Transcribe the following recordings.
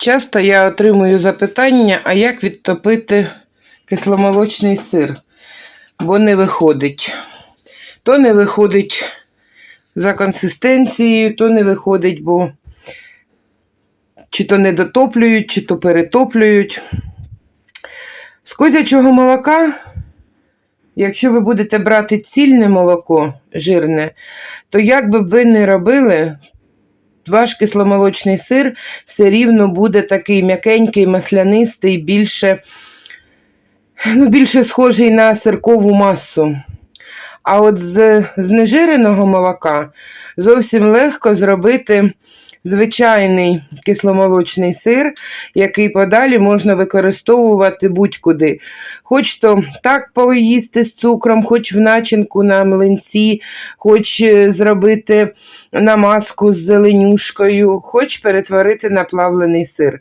Часто я отримую запитання, а як відтопити кисломолочний сир, бо не виходить. То не виходить за консистенцією, то не виходить, бо чи то не дотоплюють, чи то перетоплюють. З козячого молока, якщо ви будете брати цільне молоко жирне, то як би ви не робили, ваш кисломолочний сир все рівно буде такий м'якенький, маслянистий, більше, ну, більше схожий на сиркову масу. А от з знежиреного молока зовсім легко зробити звичайний кисломолочний сир, який подалі можна використовувати будь-куди. Хоч то так поїсти з цукром, хоч в начинку на млинці, хоч е, зробити намазку з зеленюшкою, хоч перетворити на плавлений сир.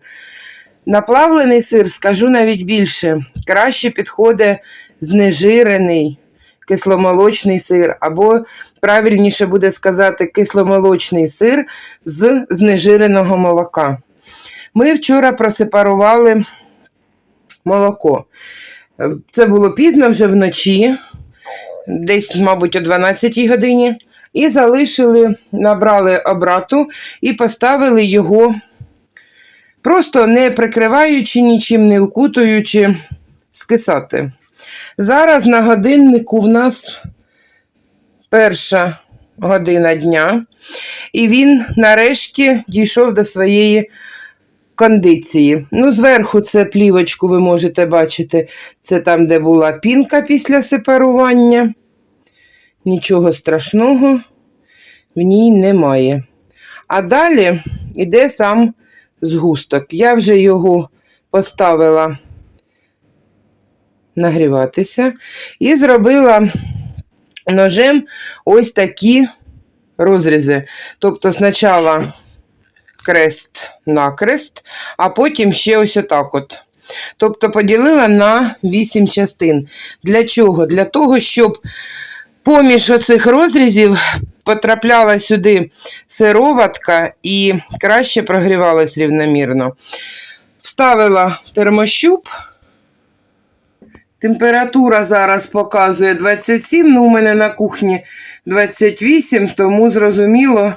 На плавлений сир, скажу навіть більше, краще підходить знежирений кисломолочний сир, або правильніше буде сказати кисломолочний сир з знежиреного молока. Ми вчора просепарували молоко. Це було пізно вже вночі, десь, мабуть, о 12 годині. І залишили, набрали обрату і поставили його, просто не прикриваючи нічим, не укутуючи, скисати. Зараз на годиннику в нас перша година дня, і він нарешті дійшов до своєї кондиції. Ну, зверху це плівочку ви можете бачити, це там, де була пінка після сепарування. Нічого страшного в ній немає. А далі йде сам згусток. Я вже його поставила нагріватися і зробила ножем ось такі розрізи. Тобто, спочатку крест на крест, а потім ще ось отак от. Тобто поділила на 8 частин. Для чого? Для того, щоб поміж оцих розрізів потрапляла сюди сироватка і краще прогрівалась рівномірно. Вставила термощуп. Температура зараз показує 27, ну у мене на кухні 28, тому зрозуміло,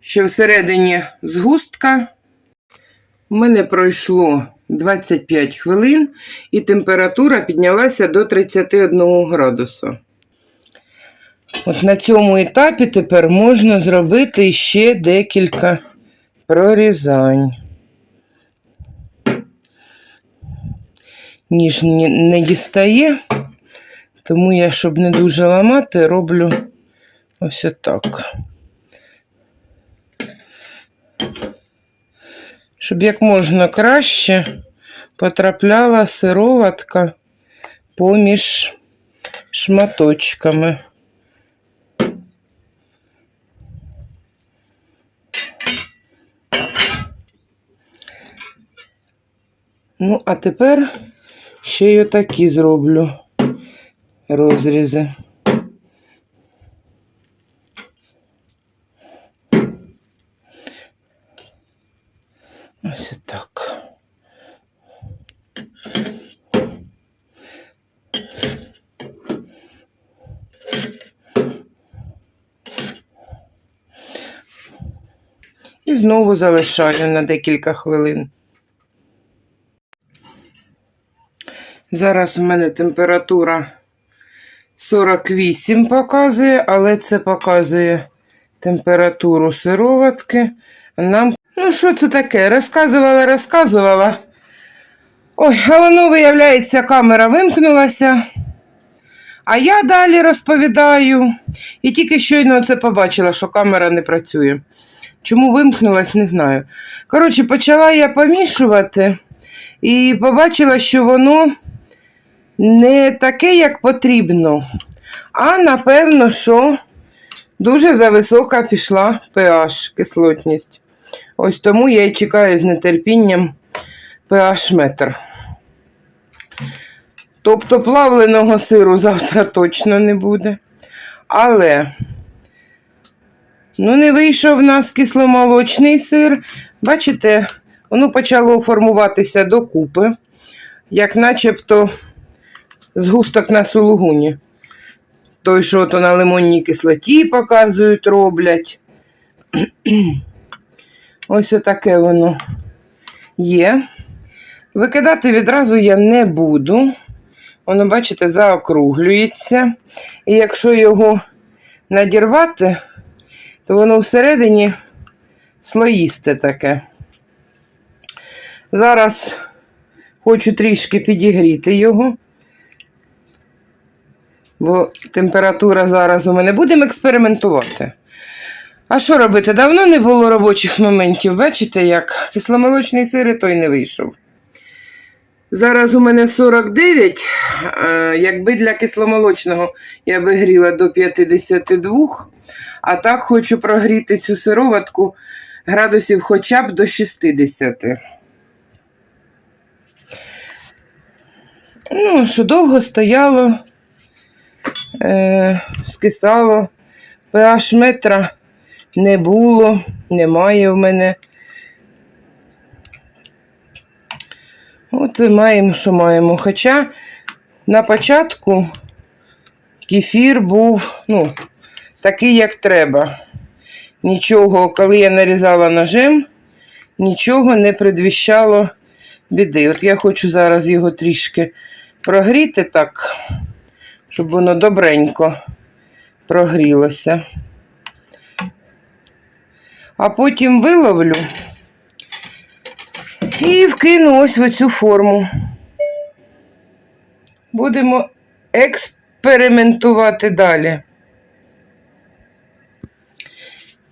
що всередині згустка. У мене пройшло 25 хвилин і температура піднялася до 31 градуса. От на цьому етапі тепер можна зробити ще декілька прорізань. Ніж не, дістає, тому я, щоб не дуже ламати, роблю ось отак. Щоб як можна краще потрапляла сироватка поміж шматочками. Ну, а тепер ще й отакі зроблю розрізи. Ось так. І знову залишаю на декілька хвилин. Зараз у мене температура 48 показує, але це показує температуру сироватки. Нам, ну що це таке? Розказувала, розказувала. Ой, а воно, виявляється, камера вимкнулася. А я далі розповідаю. І тільки щойно це побачила, що камера не працює. Чому вимкнулась, не знаю. Коротше, почала я помішувати і побачила, що воно не таке, як потрібно. А напевно, що дуже зависока пішла pH, кислотність. Ось тому я і чекаю з нетерпінням pH метр. Тобто плавленого сиру завтра точно не буде. Але, ну, не вийшов в нас кисломолочний сир. Бачите, воно почало формуватися докупи, як начебто згусток на сулугуні. Той, що то на лимонній кислоті показують, роблять. Ось отаке воно є. Викидати відразу я не буду. Воно, бачите, заокруглюється. І якщо його надірвати, то воно всередині слоїсте таке. Зараз хочу трішки підігріти його, бо температура зараз у мене будемо експериментувати. А що робити? Давно не було робочих моментів. Бачите, як кисломолочний сир той не вийшов. Зараз у мене 49. е, Якби для кисломолочного я би гріла до 52, а так хочу прогріти цю сироватку градусів хоча б до 60. Ну, що довго стояло, е, скисало, pH метра не було, немає в мене. От і маємо, що маємо. Хоча на початку кефір був ну, такий, як треба. Нічого, коли я нарізала ножем, нічого не предвіщало біди. От я хочу зараз його трішки прогріти так, щоб воно добренько прогрілося. А потім виловлю і вкину ось в цю форму. Будемо експериментувати далі.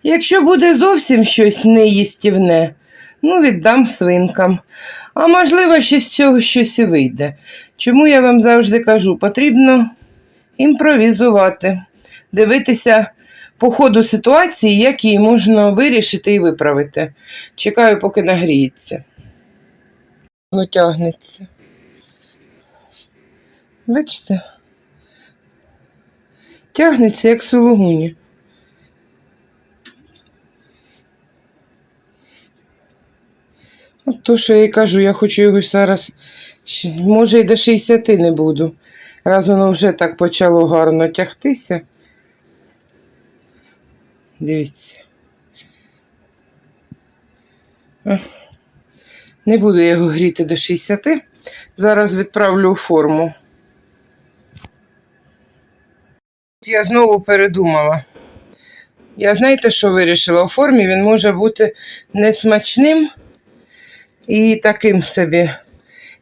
Якщо буде зовсім щось неїстівне, ну, віддам свинкам. А можливо, ще з цього щось і вийде. Чому я вам завжди кажу, потрібно імпровізувати, дивитися по ходу ситуації, як її можна вирішити і виправити. Чекаю, поки нагріється. Воно тягнеться. Бачите? Тягнеться, як сулугуні. От то, що я й кажу, я хочу його зараз, може, і до 60 не буду. Раз воно вже так почало гарно тягтися. Дивіться. Не буду його гріти до 60. Зараз відправлю у форму. Я знову передумала. Я знаєте, що вирішила? У формі він може бути несмачним і таким собі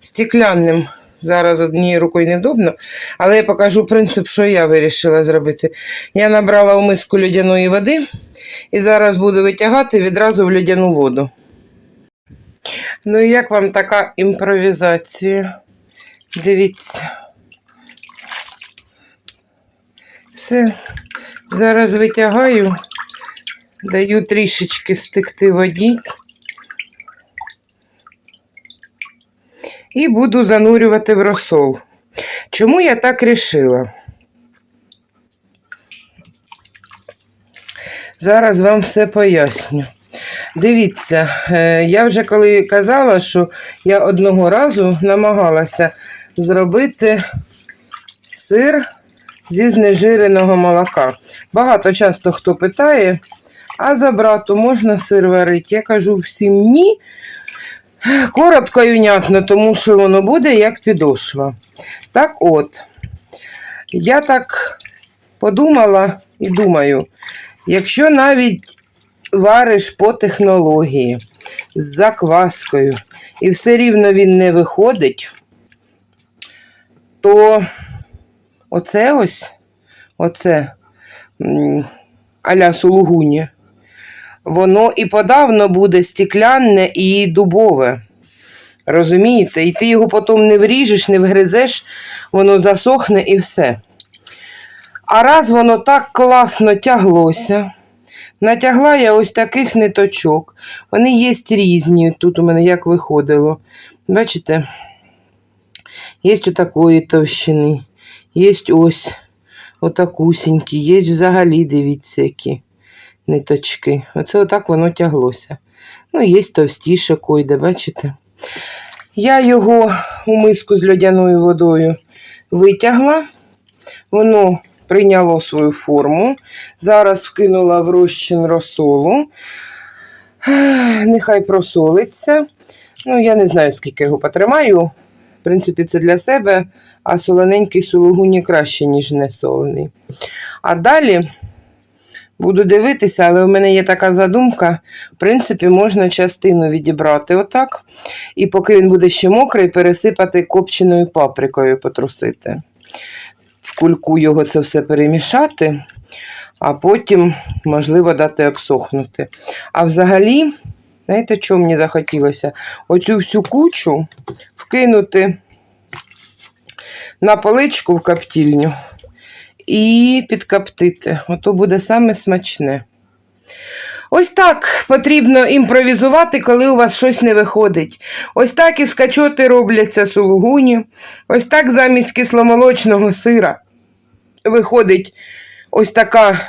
стеклянним. Зараз однією рукою невдобно, але я покажу принцип, що я вирішила зробити. Я набрала у миску льодяної води і зараз буду витягати відразу в льодяну воду. Ну і як вам така імпровізація? Дивіться. Все. Зараз витягаю, даю трішечки стекти воді. І буду занурювати в розсол. Чому я так рішила? Зараз вам все поясню. Дивіться, е, я вже коли казала, що я одного разу намагалася зробити сир зі знежиреного молока. Багато часто хто питає, а за брату можна сир варити? Я кажу всім ні. Коротко і внятно, тому що воно буде як підошва. Так от, я так подумала і думаю, якщо навіть вариш по технології з закваскою, і все рівно він не виходить, то оце ось, оце аля сулугуні, воно і подавно буде стеклянне і дубове. Розумієте? І ти його потім не вріжеш, не вгризеш, воно засохне і все. А раз воно так класно тяглося, Натягла я ось таких ниточок. Вони є різні. Тут у мене як виходило. Бачите? Є отакої товщини, є ось отакусінькі, є взагалі, дивіться, які ниточки. Оце отак воно тяглося. Ну, є товстіше койде, бачите? Я його у миску з льодяною водою витягла. Воно прийняло свою форму. Зараз вкинула в розчин розсолу. Нехай просолиться. Ну, я не знаю, скільки його потримаю. В принципі, це для себе, а солоненький сулугуні краще, ніж не солений. А далі буду дивитися, але у мене є така задумка. В принципі, можна частину відібрати отак. І поки він буде ще мокрий, пересипати копченою паприкою потрусити. В кульку його це все перемішати, а потім, можливо, дати обсохнути. А взагалі, знаєте, що мені захотілося? Оцю всю кучу вкинути на поличку в коптільню і підкоптити. Ото буде саме смачне. Ось так потрібно імпровізувати, коли у вас щось не виходить.Ось так і скачоти робляться сулугуні. Ось так замість кисломолочного сира виходить ось така,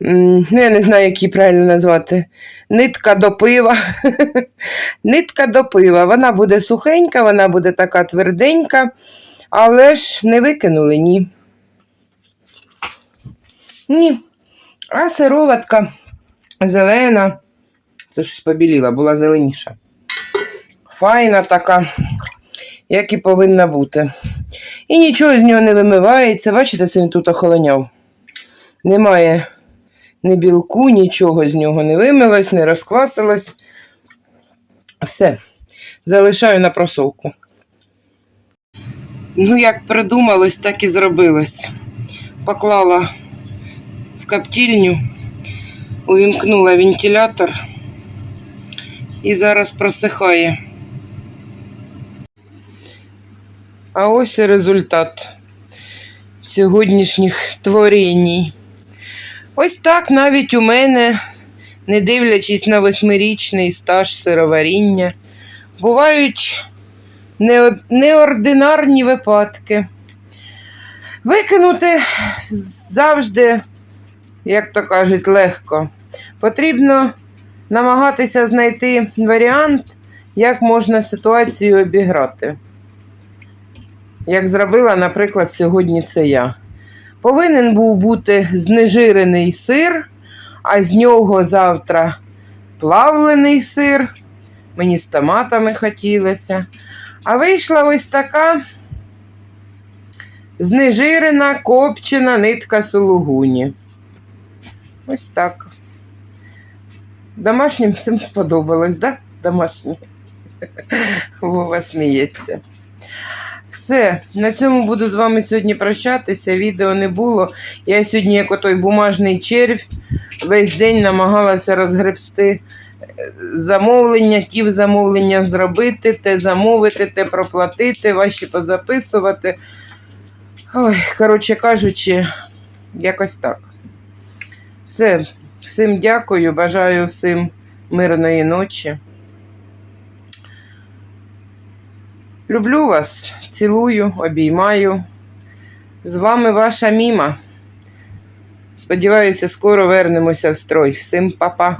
ну я не знаю, як її правильно назвати, нитка до пива. нитка до пива. Вона буде сухенька, вона буде така тверденька, але ж не викинули, ні. Ні. А сироватка зелена. Це щось побіліла, була зеленіша. Файна така, як і повинна бути. І нічого з нього не вимивається. Бачите, це він тут охолоняв. Немає ні білку, нічого з нього не вимилось, не розквасилось. Все. Залишаю на просолку. Ну, як придумалось, так і зробилось. Поклала в коптільню, увімкнула вентилятор і зараз просихає. А ось і результат сьогоднішніх творінь. Ось так навіть у мене, не дивлячись на восьмирічний стаж сироваріння, бувають неординарні випадки. Викинути завжди, як то кажуть, легко. Потрібно намагатися знайти варіант, як можна ситуацію обіграти. Як зробила, наприклад, сьогодні це я. Повинен був бути знежирений сир, а з нього завтра плавлений сир. Мені з томатами хотілося. А вийшла ось така знежирена копчена нитка сулугуні. Ось так. Домашнім всім сподобалось, так? Да? Домашнім. Вова сміється. Все, на цьому буду з вами сьогодні прощатися. Відео не було. Я сьогодні, як отой бумажний червь, весь день намагалася розгребсти е, замовлення, ті замовлення зробити, те замовити, те проплатити, ваші позаписувати. Ой, коротше кажучи, якось так. Все, всім дякую, бажаю всім мирної ночі. Люблю вас, цілую, обіймаю. З вами ваша Міма. Сподіваюся, скоро вернемося в строй. Всім па-па.